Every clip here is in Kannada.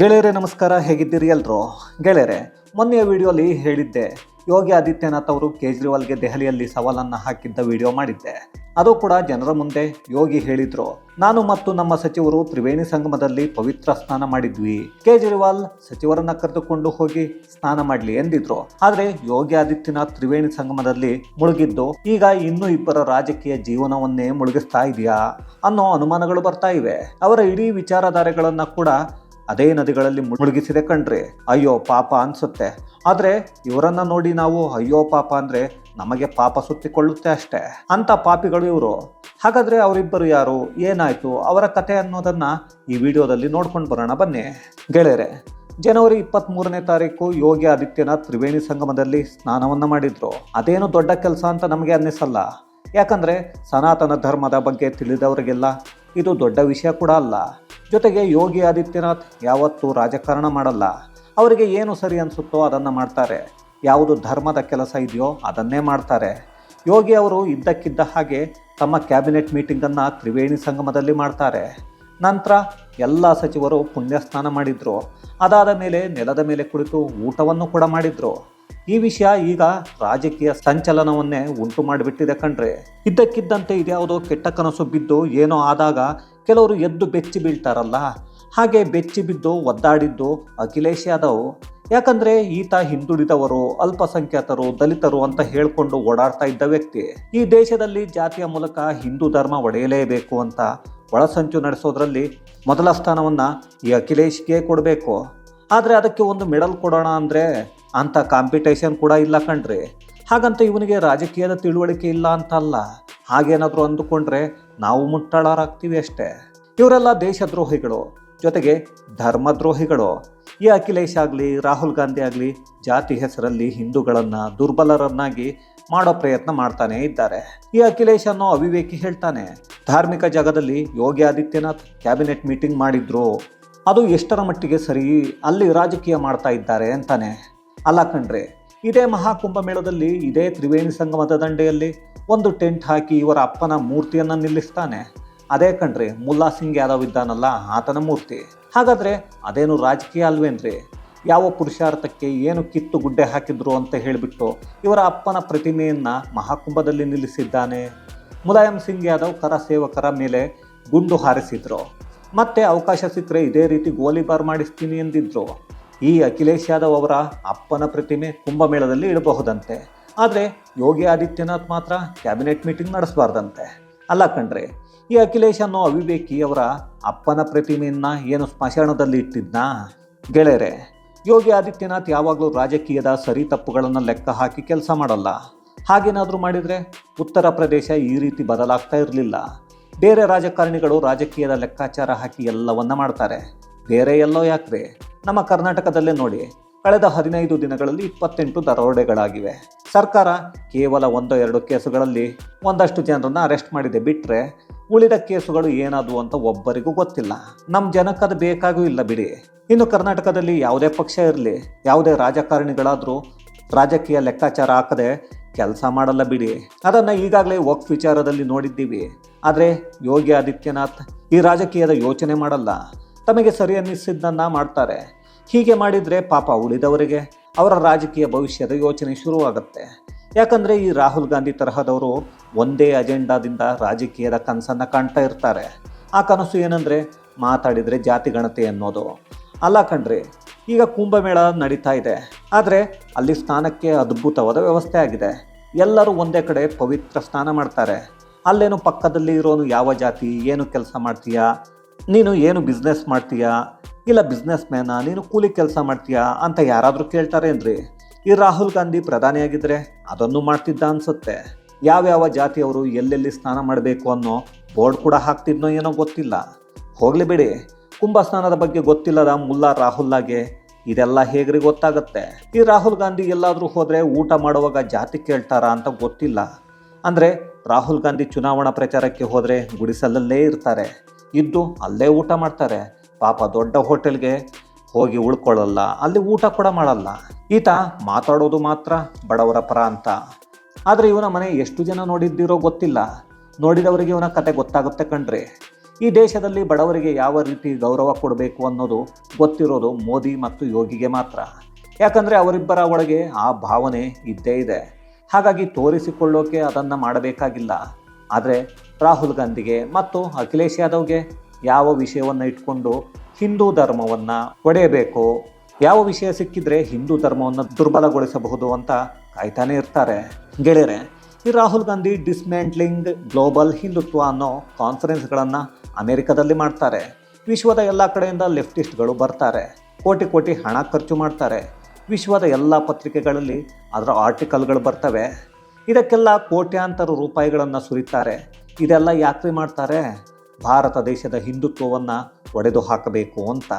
ಗೆಳೆಯರೆ, ನಮಸ್ಕಾರ. ಹೇಗಿದ್ದೀರಿ ಎಲ್ಲರೂ ಗೆಳೆಯರೆ, ಮೊನ್ನೆಯ ವಿಡಿಯೋಲಿ ಹೇಳಿದ್ದೆ, ಯೋಗಿ ಆದಿತ್ಯನಾಥ್ ಅವರು ಕೇಜ್ರಿವಾಲ್ಗೆ ದೆಹಲಿಯಲ್ಲಿ ಸವಾಲನ್ನು ಹಾಕಿದ್ದ ವಿಡಿಯೋ ಮಾಡಿದ್ದೆ. ಅದು ಕೂಡ ಜನರ ಮುಂದೆ ಯೋಗಿ ಹೇಳಿದ್ರು. ನಾನು ಮತ್ತು ನಮ್ಮ ಸಚಿವರು ತ್ರಿವೇಣಿ ಸಂಗಮದಲ್ಲಿ ಪವಿತ್ರ ಸ್ನಾನ ಮಾಡಿದ್ವಿ. ಕೇಜ್ರಿವಾಲ್ ಸಚಿವರನ್ನ ಕರೆದುಕೊಂಡು ಹೋಗಿ ಸ್ನಾನ ಮಾಡ್ಲಿ ಎಂದಿದ್ರು. ಆದ್ರೆ ಯೋಗಿ ಆದಿತ್ಯನಾಥ್ ತ್ರಿವೇಣಿ ಸಂಗಮದಲ್ಲಿ ಮುಳುಗಿದ್ದು, ಈಗ ಇನ್ನೂ ಇಬ್ಬರ ರಾಜಕೀಯ ಜೀವನವನ್ನೇ ಮುಳುಗಿಸ್ತಾ ಇದೆಯಾ ಅನ್ನೋ ಅನುಮಾನಗಳು ಬರ್ತಾ ಇವೆ. ಅವರ ಇಡೀ ವಿಚಾರಧಾರೆಗಳನ್ನ ಕೂಡ ಅದೇ ನದಿಗಳಲ್ಲಿ ಮುಳುಗಿಸಿದೆ ಕಣ್ರಿ. ಅಯ್ಯೋ, ಪಾಪ ಅನ್ಸುತ್ತೆ. ಆದ್ರೆ ಇವರನ್ನ ನೋಡಿ ನಾವು ಅಯ್ಯೋ, ಪಾಪ ಅಂದ್ರೆ ನಮಗೆ ಪಾಪ ಸುತ್ತಿಕೊಳ್ಳುತ್ತೆ ಅಷ್ಟೇ. ಅಂತ ಪಾಪಿಗಳು ಇವರು. ಹಾಗಾದ್ರೆ ಅವರಿಬ್ಬರು ಯಾರು? ಏನಾಯ್ತು? ಅವರ ಕತೆ ಅನ್ನೋದನ್ನು ಈ ವಿಡಿಯೋದಲ್ಲಿ ನೋಡ್ಕೊಂಡು ಬರೋಣ ಬನ್ನಿ. ಗೆಳೆಯರೆ, ಜನವರಿ ಇಪ್ಪತ್ತ್ ಮೂರನೇ ತಾರೀಕು ಯೋಗಿ ಆದಿತ್ಯನಾಥ್ ತ್ರಿವೇಣಿ ಸಂಗಮದಲ್ಲಿ ಸ್ನಾನವನ್ನು ಮಾಡಿದ್ರು. ಅದೇನು ದೊಡ್ಡ ಕೆಲಸ ಅಂತ ನಮಗೆ ಅನ್ನಿಸಲ್ಲ. ಯಾಕಂದರೆ ಸನಾತನ ಧರ್ಮದ ಬಗ್ಗೆ ತಿಳಿದವರಿಗೆಲ್ಲ ಇದು ದೊಡ್ಡ ವಿಷಯ ಕೂಡ ಅಲ್ಲ. ಜೊತೆಗೆ ಯೋಗಿ ಆದಿತ್ಯನಾಥ್ ಯಾವತ್ತೂ ರಾಜಕಾರಣ ಮಾಡಲ್ಲ. ಅವರಿಗೆ ಏನು ಸರಿ ಅನಿಸುತ್ತೋ ಅದನ್ನು ಮಾಡ್ತಾರೆ. ಯಾವುದು ಧರ್ಮದ ಕೆಲಸ ಇದೆಯೋ ಅದನ್ನೇ ಮಾಡ್ತಾರೆ. ಯೋಗಿ ಅವರು ಇದ್ದಕ್ಕಿದ್ದ ಹಾಗೆ ತಮ್ಮ ಕ್ಯಾಬಿನೆಟ್ ಮೀಟಿಂಗನ್ನು ತ್ರಿವೇಣಿ ಸಂಗಮದಲ್ಲಿ ಮಾಡ್ತಾರೆ. ನಂತರ ಎಲ್ಲ ಸಚಿವರು ಪುಣ್ಯ ಸ್ನಾನ ಮಾಡಿದ್ರು. ಅದಾದ ಮೇಲೆ ನೆಲದ ಮೇಲೆ ಕುಳಿತು ಊಟವನ್ನು ಕೂಡ ಮಾಡಿದ್ರು. ಈ ವಿಷಯ ಈಗ ರಾಜಕೀಯ ಸಂಚಲನವನ್ನೇ ಉಂಟು ಮಾಡಿಬಿಟ್ಟಿದೆ ಕಣ್ರಿ. ಇದ್ದಕ್ಕಿದ್ದಂತೆ ಇದ್ಯಾವುದೋ ಕೆಟ್ಟ ಕನಸು ಬಿದ್ದು ಏನೋ ಆದಾಗ ಕೆಲವರು ಎದ್ದು ಬೆಚ್ಚಿ ಬೀಳ್ತಾರಲ್ಲ, ಹಾಗೆ ಬೆಚ್ಚಿ ಬಿದ್ದು ಒದ್ದಾಡಿದ್ದು ಅಖಿಲೇಶ್ ಯಾದವ್. ಯಾಕಂದ್ರೆ ಈತ ಹಿಂದುಳಿದವರು, ಅಲ್ಪಸಂಖ್ಯಾತರು, ದಲಿತರು ಅಂತ ಹೇಳ್ಕೊಂಡು ಓಡಾಡ್ತಾ ಇದ್ದ ವ್ಯಕ್ತಿ. ಈ ದೇಶದಲ್ಲಿ ಜಾತಿಯ ಮೂಲಕ ಹಿಂದೂ ಧರ್ಮ ಒಡೆಯಲೇಬೇಕು ಅಂತ ಒಳಸಂಚು ನಡೆಸೋದ್ರಲ್ಲಿ ಮೊದಲ ಸ್ಥಾನವನ್ನ ಈ ಅಖಿಲೇಶ್ಗೆ ಕೊಡಬೇಕು. ಆದರೆ ಅದಕ್ಕೆ ಒಂದು ಮೆಡಲ್ ಕೊಡೋಣ ಅಂದರೆ ಅಂಥ ಕಾಂಪಿಟೇಷನ್ ಕೂಡ ಇಲ್ಲ ಕಣ್ರಿ. ಹಾಗಂತ ಇವನಿಗೆ ರಾಜಕೀಯದ ತಿಳುವಳಿಕೆ ಇಲ್ಲ ಅಂತಲ್ಲ. ಹಾಗೇನಾದರೂ ಅಂದುಕೊಂಡ್ರೆ ನಾವು ಮುಟ್ಟಾಳರಾಗ್ತೀವಿ ಅಷ್ಟೇ. ಇವರೆಲ್ಲ ದೇಶದ್ರೋಹಿಗಳು, ಜೊತೆಗೆ ಧರ್ಮದ್ರೋಹಿಗಳು. ಈ ಅಖಿಲೇಶ್ ಆಗಲಿ ರಾಹುಲ್ ಗಾಂಧಿ ಆಗಲಿ ಜಾತಿ ಹೆಸರಲ್ಲಿ ಹಿಂದೂಗಳನ್ನು ದುರ್ಬಲರನ್ನಾಗಿ ಮಾಡೋ ಪ್ರಯತ್ನ ಮಾಡ್ತಾನೇ ಇದ್ದಾರೆ. ಈ ಅಖಿಲೇಶ್ ಅನ್ನೋ ಅವಿವೇಕಿ ಹೇಳ್ತಾನೆ, ಧಾರ್ಮಿಕ ಜಾಗದಲ್ಲಿ ಯೋಗಿ ಆದಿತ್ಯನಾಥ್ ಕ್ಯಾಬಿನೆಟ್ ಮೀಟಿಂಗ್ ಮಾಡಿದ್ರು. ಅದು ಎಷ್ಟರ ಮಟ್ಟಿಗೆ ಸರಿ ಅಲ್ಲಿ ರಾಜಕೀಯ ಮಾಡ್ತಾ ಇದ್ದಾರೆ ಅಂತಾನೆ. ಅಲ್ಲ ಕಣ್ರಿ ಇದೇ ಮಹಾಕುಂಭ ಮೇಳದಲ್ಲಿ ಇದೇ ತ್ರಿವೇಣಿ ಸಂಗಮದ ದಂಡೆಯಲ್ಲಿ ಒಂದು ಟೆಂಟ್ ಹಾಕಿ ಇವರ ಅಪ್ಪನ ಮೂರ್ತಿಯನ್ನು ನಿಲ್ಲಿಸ್ತಾನೆ. ಅದೇ ಕಣ್ರಿ ಮುಲ್ಲಾ ಸಿಂಗ್ ಯಾದವ್ ಇದ್ದಾನಲ್ಲ ಆತನ ಮೂರ್ತಿ. ಹಾಗಾದ್ರೆ ಅದೇನು ರಾಜಕೀಯ ಅಲ್ವೇನ್ರಿ? ಯಾವ ಪುರುಷಾರ್ಥಕ್ಕೆ ಏನು ಕಿತ್ತು ಗುಡ್ಡೆ ಹಾಕಿದ್ರು ಅಂತ ಹೇಳಿಬಿಟ್ಟು ಇವರ ಅಪ್ಪನ ಪ್ರತಿಮೆಯನ್ನ ಮಹಾಕುಂಭದಲ್ಲಿ ನಿಲ್ಲಿಸಿದ್ದಾನೆ. ಮುಲಾಯಂ ಸಿಂಗ್ ಯಾದವ್ ಕರ ಸೇವಕರ ಮೇಲೆ ಗುಂಡು ಹಾರಿಸಿದ್ರು. ಮತ್ತೆ ಅವಕಾಶ ಸಿಕ್ಕರೆ ಇದೇ ರೀತಿ ಗೋಲಿಬಾರ್ ಮಾಡಿಸ್ತೀನಿ ಎಂದಿದ್ರು. ಈ ಅಖಿಲೇಶ್ ಯಾದವ್ ಅವರ ಅಪ್ಪನ ಪ್ರತಿಮೆ ಕುಂಭಮೇಳದಲ್ಲಿ ಇಡಬಹುದಂತೆ. ಆದರೆ ಯೋಗಿ ಆದಿತ್ಯನಾಥ್ ಮಾತ್ರ ಕ್ಯಾಬಿನೆಟ್ ಮೀಟಿಂಗ್ ನಡೆಸಬಾರ್ದಂತೆ. ಅಲ್ಲ ಕಣ್ರಿ, ಈ ಅಖಿಲೇಶ್ ಅನ್ನೋ ಅವಿವೇಕಿ ಅವರ ಅಪ್ಪನ ಪ್ರತಿಮೆಯನ್ನು ಏನು ಸ್ಮಶಾನದಲ್ಲಿ ಇಟ್ಟಿದ್ನಾ? ಗೆಳೆಯರೆ, ಯೋಗಿ ಆದಿತ್ಯನಾಥ್ ಯಾವಾಗಲೂ ರಾಜಕೀಯದ ಸರಿ ತಪ್ಪುಗಳನ್ನು ಲೆಕ್ಕ ಹಾಕಿ ಕೆಲಸ ಮಾಡಲ್ಲ. ಹಾಗೇನಾದರೂ ಮಾಡಿದರೆ ಉತ್ತರ ಪ್ರದೇಶ ಈ ರೀತಿ ಬದಲಾಗ್ತಾ ಇರಲಿಲ್ಲ. ಬೇರೆ ರಾಜಕಾರಣಿಗಳು ರಾಜಕೀಯದ ಲೆಕ್ಕಾಚಾರ ಹಾಕಿ ಎಲ್ಲವನ್ನ ಮಾಡ್ತಾರೆ. ಬೇರೆ ಎಲ್ಲೋ ಯಾಕ್ರೆ ನಮ್ಮ ಕರ್ನಾಟಕದಲ್ಲೇ ನೋಡಿ, ಕಳೆದ ಹದಿನೈದು ದಿನಗಳಲ್ಲಿ ಇಪ್ಪತ್ತೆಂಟು ದರೋಡೆಗಳಾಗಿವೆ. ಸರ್ಕಾರ ಕೇವಲ ಒಂದೋ ಎರಡು ಕೇಸುಗಳಲ್ಲಿ ಒಂದಷ್ಟು ಜನರನ್ನು ಅರೆಸ್ಟ್ ಮಾಡಿದೆ ಬಿಟ್ಟರೆ ಉಳಿದ ಕೇಸುಗಳು ಏನಾದವು ಅಂತ ಒಬ್ಬರಿಗೂ ಗೊತ್ತಿಲ್ಲ. ನಮ್ಮ ಜನಕ್ಕದು ಬೇಕಾಗೂ ಇಲ್ಲ ಬಿಡಿ. ಇನ್ನು ಕರ್ನಾಟಕದಲ್ಲಿ ಯಾವುದೇ ಪಕ್ಷ ಇರಲಿ, ಯಾವುದೇ ರಾಜಕಾರಣಿಗಳಾದರೂ ರಾಜಕೀಯ ಲೆಕ್ಕಾಚಾರ ಹಾಕದೆ ಕೆಲಸ ಮಾಡಲ್ಲ ಬಿಡಿ. ಅದನ್ನು ಈಗಾಗಲೇ ವಕ್ ವಿಚಾರದಲ್ಲಿ ನೋಡಿದ್ದೀವಿ. ಆದರೆ ಯೋಗಿ ಆದಿತ್ಯನಾಥ್ ಈ ರಾಜಕೀಯದ ಯೋಚನೆ ಮಾಡಲ್ಲ. ತಮಗೆ ಸರಿ ಅನ್ನಿಸಿದ್ದನ್ನ ಮಾಡ್ತಾರೆ. ಹೀಗೆ ಮಾಡಿದರೆ ಪಾಪ ಉಳಿದವರಿಗೆ, ಅವರ ರಾಜಕೀಯ ಭವಿಷ್ಯದ ಯೋಚನೆ ಶುರುವಾಗುತ್ತೆ. ಯಾಕಂದರೆ ಈ ರಾಹುಲ್ ಗಾಂಧಿ ತರಹದವರು ಒಂದೇ ಅಜೆಂಡಾದಿಂದ ರಾಜಕೀಯದ ಕನಸನ್ನು ಕಾಣ್ತಾ ಇರ್ತಾರೆ. ಆ ಕನಸು ಏನಂದರೆ ಮಾತಾಡಿದರೆ ಜಾತಿ ಗಣತಿ ಅನ್ನೋದು. ಅಲ್ಲ ಕಣ್ರಿ, ಈಗ ಕುಂಭಮೇಳ ನಡೀತಾ ಇದೆ. ಆದರೆ ಅಲ್ಲಿ ಸ್ನಾನಕ್ಕೆ ಅದ್ಭುತವಾದ ವ್ಯವಸ್ಥೆ ಆಗಿದೆ. ಎಲ್ಲರೂ ಒಂದೇ ಕಡೆ ಪವಿತ್ರ ಸ್ನಾನ ಮಾಡ್ತಾರೆ. ಅಲ್ಲೇನು ಪಕ್ಕದಲ್ಲಿ ಇರೋನು ಯಾವ ಜಾತಿ, ಏನು ಕೆಲಸ ಮಾಡ್ತೀಯಾ ನೀನು ಏನು ಬಿಸ್ನೆಸ್ ಮಾಡ್ತೀಯಾ? ಇಲ್ಲ ಬಿಸ್ನೆಸ್ ಮ್ಯಾನ ನೀನು ಕೂಲಿ ಕೆಲಸ ಮಾಡ್ತೀಯಾ? ಅಂತ ಯಾರಾದರೂ ಕೇಳ್ತಾರೆ ಏನ್ರಿ ಈ ರಾಹುಲ್ ಗಾಂಧಿ ಪ್ರಧಾನಿಯಾಗಿದ್ದರೆ ಅದನ್ನು ಮಾಡ್ತಿದ್ದ ಅನ್ಸುತ್ತೆ. ಯಾವ್ಯಾವ ಜಾತಿಯವರು ಎಲ್ಲೆಲ್ಲಿ ಸ್ನಾನ ಮಾಡಬೇಕು ಅನ್ನೋ ಬೋರ್ಡ್ ಕೂಡ ಹಾಕ್ತಿದ್ನೋ ಏನೋ ಗೊತ್ತಿಲ್ಲ. ಹೋಗಲಿ ಬಿಡಿ. ಕುಂಭ ಸ್ನಾನದ ಬಗ್ಗೆ ಗೊತ್ತಿಲ್ಲದ ಮುಲ್ಲಾ ರಾಹುಲ್ಲಾಗೆ ಇದೆಲ್ಲ ಹೇಗ್ರಿ ಗೊತ್ತಾಗುತ್ತೆ? ಈ ರಾಹುಲ್ ಗಾಂಧಿ ಎಲ್ಲಾದರೂ ಹೋದರೆ ಊಟ ಮಾಡುವಾಗ ಜಾತಿ ಕೇಳ್ತಾರಾ ಅಂತ ಗೊತ್ತಿಲ್ಲ. ಅಂದರೆ ರಾಹುಲ್ ಗಾಂಧಿ ಚುನಾವಣಾ ಪ್ರಚಾರಕ್ಕೆ ಹೋದರೆ ಗುಡಿಸಲಲ್ಲೇ ಇರ್ತಾರೆ. ಇದ್ದು ಅಲ್ಲೇ ಊಟ ಮಾಡ್ತಾರೆ. ಪಾಪ ದೊಡ್ಡ ಹೋಟೆಲ್ಗೆ ಹೋಗಿ ಉಳ್ಕೊಳ್ಳಲ್ಲ, ಅಲ್ಲಿ ಊಟ ಕೂಡ ಮಾಡಲ್ಲ. ಈತ ಮಾತಾಡೋದು ಮಾತ್ರ ಬಡವರ ಪರ ಅಂತ. ಆದರೆ ಇವನ ಮನೆ ಎಷ್ಟು ಜನ ನೋಡಿದ್ದಿರೋ ಗೊತ್ತಿಲ್ಲ. ನೋಡಿದವರಿಗೆ ಇವನ ಕತೆ ಗೊತ್ತಾಗುತ್ತೆ ಕಣ್ರಿ. ಈ ದೇಶದಲ್ಲಿ ಬಡವರಿಗೆ ಯಾವ ರೀತಿ ಗೌರವ ಕೊಡಬೇಕು ಅನ್ನೋದು ಗೊತ್ತಿರೋದು ಮೋದಿ ಮತ್ತು ಯೋಗಿಗೆ ಮಾತ್ರ. ಯಾಕಂದರೆ ಅವರಿಬ್ಬರ ಒಳಗೆ ಆ ಭಾವನೆ ಇದ್ದೇ ಇದೆ. ಹಾಗಾಗಿ ತೋರಿಸಿಕೊಳ್ಳೋಕೆ ಅದನ್ನು ಮಾಡಬೇಕಾಗಿಲ್ಲ. ಆದರೆ ರಾಹುಲ್ ಗಾಂಧಿಗೆ ಮತ್ತು ಅಖಿಲೇಶ್ ಯಾದವ್ಗೆ ಯಾವ ವಿಷಯವನ್ನು ಇಟ್ಕೊಂಡು ಹಿಂದೂ ಧರ್ಮವನ್ನು ಒಡೆಯಬೇಕು? ಯಾವ ವಿಷಯ ಸಿಕ್ಕಿದ್ರೆ ಹಿಂದೂ ಧರ್ಮವನ್ನು ದುರ್ಬಲಗೊಳಿಸಬಹುದು ಅಂತ ಕಾಯ್ತಾನೆ ಇರ್ತಾರೆ. ಗೆಳೆಯರೆ, ಈ ರಾಹುಲ್ ಗಾಂಧಿ ಡಿಸ್ಮ್ಯಾಂಟ್ಲಿಂಗ್ ಗ್ಲೋಬಲ್ ಹಿಂದುತ್ವ ಅನ್ನೋ ಕಾನ್ಫರೆನ್ಸ್ಗಳನ್ನು ಅಮೆರಿಕದಲ್ಲಿ ಮಾಡ್ತಾರೆ. ವಿಶ್ವದ ಎಲ್ಲ ಕಡೆಯಿಂದ ಲೆಫ್ಟಿಸ್ಟ್ಗಳು ಬರ್ತಾರೆ. ಕೋಟಿ ಕೋಟಿ ಹಣ ಖರ್ಚು ಮಾಡ್ತಾರೆ. ವಿಶ್ವದ ಎಲ್ಲ ಪತ್ರಿಕೆಗಳಲ್ಲಿ ಅದರ ಆರ್ಟಿಕಲ್ಗಳು ಬರ್ತವೆ. ಇದಕ್ಕೆಲ್ಲ ಕೋಟ್ಯಾಂತರ ರೂಪಾಯಿಗಳನ್ನು ಸುರಿತಾರೆ. ಇದೆಲ್ಲ ಯಾಕ್ರಿ ಮಾಡ್ತಾರೆ? ಭಾರತ ದೇಶದ ಹಿಂದುತ್ವವನ್ನು ಒಡೆದು ಹಾಕಬೇಕು ಅಂತ.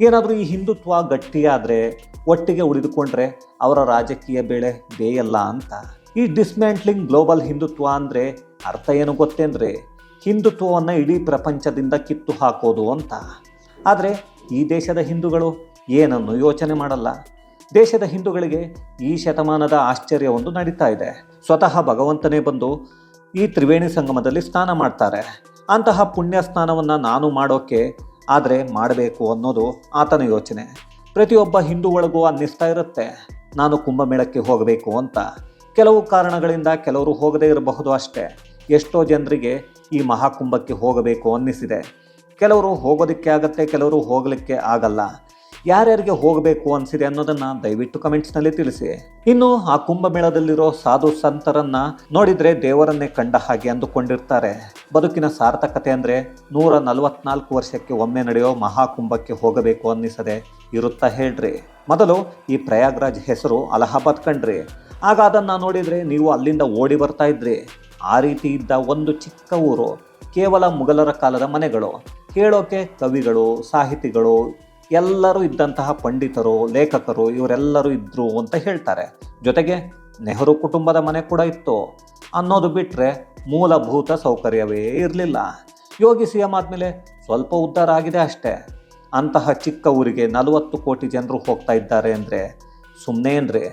ಏನಾದರೂ ಈ ಹಿಂದುತ್ವ ಗಟ್ಟಿಯಾದರೆ, ಒಟ್ಟಿಗೆ ಉಳಿದುಕೊಂಡ್ರೆ ಅವರ ರಾಜಕೀಯ ಬೆಳೆ ಬೇಯಲ್ಲ ಅಂತ. ಈ ಡಿಸ್ಮ್ಯಾಂಟ್ಲಿಂಗ್ ಗ್ಲೋಬಲ್ ಹಿಂದುತ್ವ ಅಂದರೆ ಅರ್ಥ ಏನು ಗೊತ್ತೇಂದ್ರೆ ಹಿಂದುತ್ವವನ್ನು ಇಡೀ ಪ್ರಪಂಚದಿಂದ ಕಿತ್ತು ಹಾಕೋದು ಅಂತ. ಆದರೆ ಈ ದೇಶದ ಹಿಂದೂಗಳು ಏನನ್ನು ಯೋಚನೆ ಮಾಡಲ್ಲ? ದೇಶದ ಹಿಂದೂಗಳಿಗೆ ಈ ಶತಮಾನದ ಆಶ್ಚರ್ಯವೊಂದು ನಡೀತಾ ಇದೆ. ಸ್ವತಃ ಭಗವಂತನೇ ಬಂದು ಈ ತ್ರಿವೇಣಿ ಸಂಗಮದಲ್ಲಿ ಸ್ನಾನ ಮಾಡ್ತಾರೆ. ಅಂತಹ ಪುಣ್ಯ ಸ್ನಾನವನ್ನು ನಾನು ಮಾಡೋಕ್ಕೆ ಆದರೆ ಮಾಡಬೇಕು ಅನ್ನೋದು ಆತನ ಯೋಚನೆ. ಪ್ರತಿಯೊಬ್ಬ ಹಿಂದೂ ಒಳಗೂ ಅನ್ನಿಸ್ತಾ ಇರುತ್ತೆ. ನಾನು ಕುಂಭಮೇಳಕ್ಕೆ ಹೋಗಬೇಕು ಅಂತ. ಕೆಲವು ಕಾರಣಗಳಿಂದ ಕೆಲವರು ಹೋಗದೇ ಇರಬಹುದು ಅಷ್ಟೇ. ಎಷ್ಟೋ ಜನರಿಗೆ ಈ ಮಹಾಕುಂಭಕ್ಕೆ ಹೋಗಬೇಕು ಅನ್ನಿಸಿದೆ. ಕೆಲವರು ಹೋಗೋದಕ್ಕೆ ಆಗತ್ತೆ, ಕೆಲವರು ಹೋಗಲಿಕ್ಕೆ ಆಗಲ್ಲ. ಯಾರ್ಯಾರಿಗೆ ಹೋಗಬೇಕು ಅನಿಸಿದೆ ಅನ್ನೋದನ್ನ ದಯವಿಟ್ಟು ಕಮೆಂಟ್ಸ್ನಲ್ಲಿ ತಿಳಿಸಿ. ಇನ್ನು ಆ ಕುಂಭಮೇಳದಲ್ಲಿರೋ ಸಾಧು ಸಂತರನ್ನ ನೋಡಿದ್ರೆ ದೇವರನ್ನೇ ಕಂಡ ಹಾಗೆ ಅಂದುಕೊಂಡಿರ್ತಾರೆ. ಬದುಕಿನ ಸಾರ್ಥಕತೆ ಅಂದ್ರೆ ನೂರ ನಲವತ್ನಾಲ್ಕು ವರ್ಷಕ್ಕೆ ಒಮ್ಮೆ ನಡೆಯೋ ಮಹಾಕುಂಭಕ್ಕೆ ಹೋಗಬೇಕು ಅನ್ನಿಸದೆ ಇರುತ್ತಾ ಹೇಳ್ರಿ. ಮೊದಲು ಈ ಪ್ರಯಾಗ್ರಾಜ್ ಹೆಸರು ಅಲಹಾಬಾದ್ ಕಂಡ್ರಿ ಆಗ ಅದನ್ನ ನೋಡಿದ್ರೆ ನೀವು ಅಲ್ಲಿಂದ ಓಡಿ ಬರ್ತಾ ಇದ್ರಿ. ಆ ರೀತಿ ಇದ್ದ ಒಂದು ಚಿಕ್ಕ ಊರು, ಕೇವಲ ಮುಗಲರ ಕಾಲದ ಮನೆಗಳು. ಕೇಳೋಕೆ ಕವಿಗಳು, ಸಾಹಿತಿಗಳು ಎಲ್ಲರೂ ಇದ್ದಂತಹ ಪಂಡಿತರು, ಲೇಖಕರು ಇವರೆಲ್ಲರೂ ಇದ್ದರು ಅಂತ ಹೇಳ್ತಾರೆ. ಜೊತೆಗೆ ನೆಹರು ಕುಟುಂಬದ ಮನೆ ಕೂಡ ಇತ್ತು. ಅನ್ನೋದು ಬಿಟ್ಟರೆ ಮೂಲಭೂತ ಸೌಕರ್ಯವೇ ಇರಲಿಲ್ಲ. ಯೋಗಿ ಸಿ ಎಂ ಆದಮೇಲೆ ಸ್ವಲ್ಪ ಉದ್ಧಾರ ಆಗಿದೆ ಅಷ್ಟೇ. ಅಂತಹ ಚಿಕ್ಕ ಊರಿಗೆ ನಲವತ್ತು ಕೋಟಿ ಜನರು ಹೋಗ್ತಾ ಇದ್ದಾರೆ ಅಂದರೆ ಸುಮ್ಮನೆ ಏನ್ರಿ?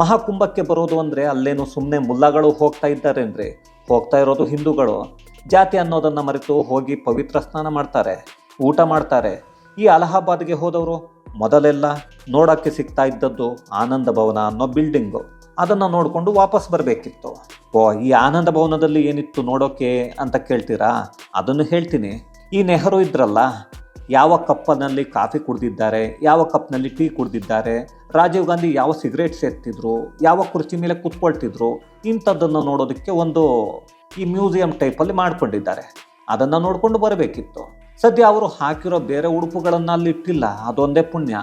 ಮಹಾಕುಂಭಕ್ಕೆ ಬರೋದು ಅಂದರೆ ಅಲ್ಲೇನು ಸುಮ್ಮನೆ ಮುಲ್ಲಗಳು ಹೋಗ್ತಾ ಇದ್ದಾರೆ ಅಂದರೆ ಹೋಗ್ತಾ ಇರೋದು ಹಿಂದೂಗಳು. ಜಾತಿ ಅನ್ನೋದನ್ನು ಮರೆತು ಹೋಗಿ ಪವಿತ್ರ ಸ್ನಾನ ಮಾಡ್ತಾರೆ, ಊಟ ಮಾಡ್ತಾರೆ ಈ ಅಲಹಾಬಾದ್ಗೆ ಹೋದವರು ಮೊದಲೆಲ್ಲ ನೋಡೋಕ್ಕೆ ಸಿಗ್ತಾ ಇದ್ದದ್ದು ಆನಂದ ಭವನ ಅನ್ನೋ ಬಿಲ್ಡಿಂಗು. ಅದನ್ನು ನೋಡಿಕೊಂಡು ವಾಪಸ್ ಬರಬೇಕಿತ್ತು. ಓ, ಈ ಆನಂದ ಭವನದಲ್ಲಿ ಏನಿತ್ತು ನೋಡೋಕೆ ಅಂತ ಕೇಳ್ತೀರಾ? ಅದನ್ನು ಹೇಳ್ತೀನಿ. ಈ ನೆಹರು ಇದ್ರಲ್ಲ, ಯಾವ ಕಪ್ಪನಲ್ಲಿ ಕಾಫಿ ಕುಡಿದಿದ್ದಾರೆ, ಯಾವ ಕಪ್ನಲ್ಲಿ ಟೀ ಕುಡಿದಿದ್ದಾರೆ, ರಾಜೀವ್ ಗಾಂಧಿ ಯಾವ ಸಿಗರೇಟ್ ಸೇರ್ತಿದ್ರು ಯಾವ ಕುರ್ಚಿ ಮೇಲೆ ಕೂತ್ಕೊಳ್ತಿದ್ರು, ಇಂಥದ್ದನ್ನು ನೋಡೋದಕ್ಕೆ ಒಂದು ಈ ಮ್ಯೂಸಿಯಂ ಟೈಪಲ್ಲಿ ಮಾಡಿಕೊಂಡಿದ್ದಾರೆ. ಅದನ್ನು ನೋಡಿಕೊಂಡು ಬರಬೇಕಿತ್ತು. ಸದ್ಯ ಅವರು ಹಾಕಿರೋ ಬೇರೆ ಉಡುಪುಗಳನ್ನು ಅಲ್ಲಿ ಇಟ್ಟಿಲ್ಲ ಅದೊಂದೇ ಪುಣ್ಯ.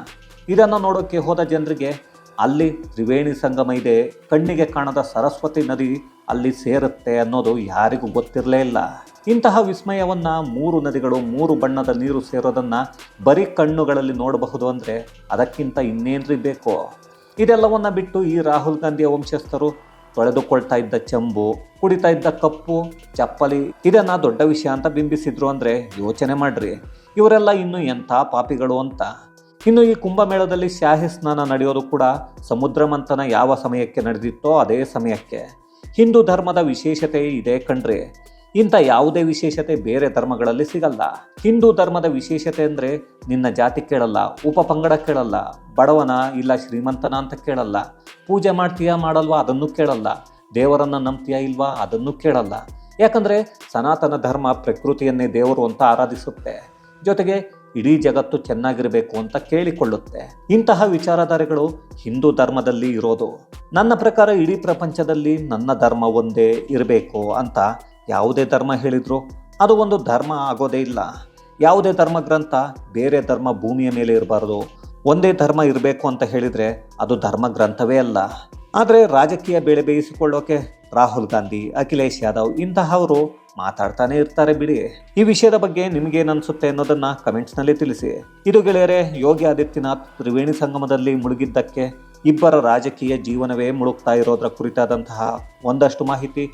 ಇದನ್ನು ನೋಡೋಕ್ಕೆ ಹೋದ ಜನರಿಗೆ ಅಲ್ಲಿ ತ್ರಿವೇಣಿ ಸಂಗಮ ಇದೆ, ಕಣ್ಣಿಗೆ ಕಾಣದ ಸರಸ್ವತಿ ನದಿ ಅಲ್ಲಿ ಸೇರುತ್ತೆ ಅನ್ನೋದು ಯಾರಿಗೂ ಗೊತ್ತಿರಲೇ ಇಲ್ಲ. ಇಂತಹ ವಿಸ್ಮಯವನ್ನು ಮೂರು ನದಿಗಳು, ಮೂರು ಬಣ್ಣದ ನೀರು ಸೇರೋದನ್ನು ಬರೀ ಕಣ್ಣುಗಳಲ್ಲಿ ನೋಡಬಹುದು ಅಂದರೆ ಅದಕ್ಕಿಂತ ಇನ್ನೇನ್ರಿ ಬೇಕೋ? ಇದೆಲ್ಲವನ್ನು ಬಿಟ್ಟು ಈ ರಾಹುಲ್ ಗಾಂಧಿಯ ವಂಶಸ್ಥರು ತೊಳೆದುಕೊಳ್ತಾ ಇದ್ದ ಚೆಂಬು, ಕುಡಿತಾ ಇದ್ದ ಕಪ್ಪು, ಚಪ್ಪಲಿ ಇದನ್ನ ದೊಡ್ಡ ವಿಷಯ ಅಂತ ಬಿಂಬಿಸಿದ್ರು ಅಂದ್ರೆ ಯೋಚನೆ ಮಾಡ್ರಿ. ಇವರೆಲ್ಲ ಇನ್ನು ಎಂಥ ಪಾಪಿಗಳು ಅಂತ. ಇನ್ನು ಈ ಕುಂಭಮೇಳದಲ್ಲಿ ಶಾಹಿ ಸ್ನಾನ ನಡೆಯೋದು ಕೂಡ ಸಮುದ್ರ ಮಂಥನ ಯಾವ ಸಮಯಕ್ಕೆ ನಡೆದಿತ್ತೋ ಅದೇ ಸಮಯಕ್ಕೆ. ಹಿಂದೂ ಧರ್ಮದ ವಿಶೇಷತೆ ಇದೆ ಕಣ್ರಿ. ಇಂಥ ಯಾವುದೇ ವಿಶೇಷತೆ ಬೇರೆ ಧರ್ಮಗಳಲ್ಲಿ ಸಿಗಲ್ಲ. ಹಿಂದೂ ಧರ್ಮದ ವಿಶೇಷತೆ ಅಂದರೆ ನಿನ್ನ ಜಾತಿ ಕೇಳಲ್ಲ ಉಪಪಂಗಡ ಕೇಳಲ್ಲ, ಬಡವನ ಇಲ್ಲ ಶ್ರೀಮಂತನ ಅಂತ ಕೇಳಲ್ಲ. ಪೂಜೆ ಮಾಡ್ತೀಯಾ ಮಾಡಲ್ವಾ ಅದನ್ನು ಕೇಳಲ್ಲ, ದೇವರನ್ನು ನಂಬ್ತೀಯಾ ಇಲ್ವಾ ಅದನ್ನು ಕೇಳಲ್ಲ. ಯಾಕಂದರೆ ಸನಾತನ ಧರ್ಮ ಪ್ರಕೃತಿಯನ್ನೇ ದೇವರು ಅಂತ ಆರಾಧಿಸುತ್ತೆ. ಜೊತೆಗೆ ಇಡೀ ಜಗತ್ತು ಚೆನ್ನಾಗಿರಬೇಕು ಅಂತ ಕೇಳಿಕೊಳ್ಳುತ್ತೆ. ಇಂತಹ ವಿಚಾರಧಾರೆಗಳು ಹಿಂದೂ ಧರ್ಮದಲ್ಲಿ ಇರೋದು. ನನ್ನ ಪ್ರಕಾರ ಇಡೀ ಪ್ರಪಂಚದಲ್ಲಿ ನನ್ನ ಧರ್ಮ ಒಂದೇ ಇರಬೇಕು ಅಂತ ಯಾವುದೇ ಧರ್ಮ ಹೇಳಿದ್ರು ಅದು ಒಂದು ಧರ್ಮ ಆಗೋದೇ ಇಲ್ಲ. ಯಾವುದೇ ಧರ್ಮ ಗ್ರಂಥ ಬೇರೆ ಧರ್ಮ ಭೂಮಿಯ ಮೇಲೆ ಇರಬಾರ್ದು. ಒಂದೇ ಧರ್ಮ ಇರಬೇಕು ಅಂತ ಹೇಳಿದರೆ ಅದು ಧರ್ಮ ಗ್ರಂಥವೇ ಅಲ್ಲ. ಆದರೆ ರಾಜಕೀಯ ಬೇಳೆ ಬೇಯಿಸಿಕೊಳ್ಳೋಕೆ ರಾಹುಲ್ ಗಾಂಧಿ, ಅಖಿಲೇಶ್ ಯಾದವ್ ಇಂತಹವರು ಮಾತಾಡ್ತಾನೆ ಇರ್ತಾರೆ ಬಿಡಿ. ಈ ವಿಷಯದ ಬಗ್ಗೆ ನಿಮಗೇನು ಅನ್ಸುತ್ತೆ ಅನ್ನೋದನ್ನ ಕಮೆಂಟ್ಸ್ನಲ್ಲಿ ತಿಳಿಸಿ. ಇದು ಗೆಳೆಯರೆ, ಯೋಗಿ ಆದಿತ್ಯನಾಥ್ ತ್ರಿವೇಣಿ ಸಂಗಮದಲ್ಲಿ ಮುಳುಗಿದ್ದಕ್ಕೆ ಇಬ್ಬರ ರಾಜಕೀಯ ಜೀವನವೇ ಮುಳುಗ್ತಾ ಇರೋದರ ಕುರಿತಾದಂತಹ ಒಂದಷ್ಟು ಮಾಹಿತಿ